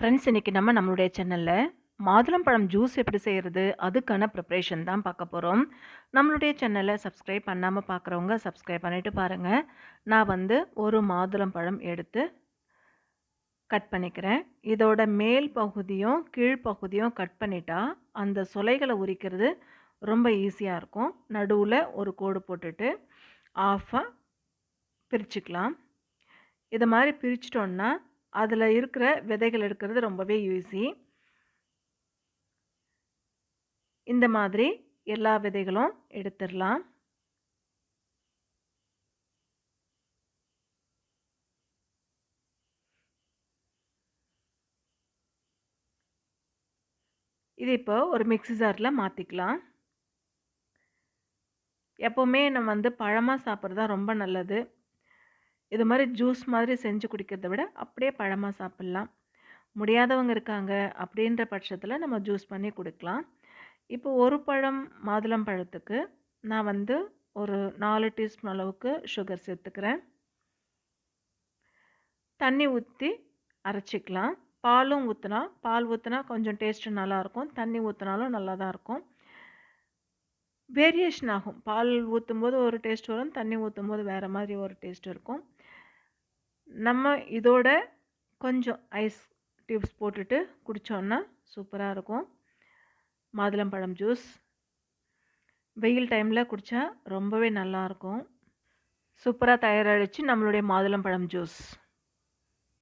Friends இன்றைக்கி நம்ம நம்மளுடைய சேனலில் மாதுளம்பழம் ஜூஸ் எப்படி செய்கிறது அதுக்கான ப்ரிப்ரேஷன் தான் பார்க்க போகிறோம் நம்மளுடைய சேனலை சப்ஸ்கிரைப் பண்ணாமல் பார்க்குறவங்க சப்ஸ்கிரைப் பண்ணிவிட்டு பாருங்கள் நான் வந்து ஒரு மாதுளம்பழம் எடுத்து கட் பண்ணிக்கிறேன். இதோட மேல் பகுதியும் கீழ்ப்பகுதியும் கட் பண்ணிட்டா அந்த சுலைகளை உரிக்கிறது ரொம்ப ஈஸியாக இருக்கும். நடுவில் ஒரு கோடு போட்டுட்டு ஆஃபாக பிரிச்சுக்கலாம். இதை மாதிரி பிரிச்சிட்டோன்னா அதில் இருக்கிற விதைகள் எடுக்கிறது ரொம்பவே ஈஸி இந்த மாதிரி எல்லா விதைகளும் எடுத்துடலாம். இது இப்போ ஒரு மிக்ஸி ஜாரில் மாற்றிக்கலாம் எப்போவுமே நம்ம வந்து பழமாக சாப்பிட்றது தான் ரொம்ப நல்லது. இது மாதிரி ஜூஸ் மாதிரி செஞ்சு குடிக்கிறத விட அப்படியே பழமாக சாப்பிட்லாம். முடியாதவங்க இருக்காங்க அப்படின்ற பட்சத்தில் நம்ம ஜூஸ் பண்ணி கொடுக்கலாம். இப்போ ஒரு பழம் மாதுளம் பழத்துக்கு நான் வந்து ஒரு நாலு டீஸ்பூன் அளவுக்கு சுகர் சேர்த்துக்கிறேன். தண்ணி ஊற்றி அரைச்சிக்கலாம். பாலும் ஊற்றினா பால் ஊற்றினா கொஞ்சம் டேஸ்ட்டு நல்லாயிருக்கும் தண்ணி ஊற்றினாலும் நல்லா தான் இருக்கும். வேரியேஷன் ஆகும். பால் ஊற்றும் போது ஒரு டேஸ்ட் வரும் தண்ணி ஊற்றும் போது வேறு மாதிரி ஒரு டேஸ்ட் இருக்கும். நம்ம இதோட கொஞ்சம் ஐஸ் டியூப்ஸ் போட்டுட்டு குடித்தோன்னா சூப்பராக இருக்கும். மாதுளம்பழம் ஜூஸ் வெயில் டைமில் குடித்தா ரொம்பவே நல்லாயிருக்கும் சூப்பராக தயாரிச்சு நம்மளுடைய மாதுளம்பழம் ஜூஸ்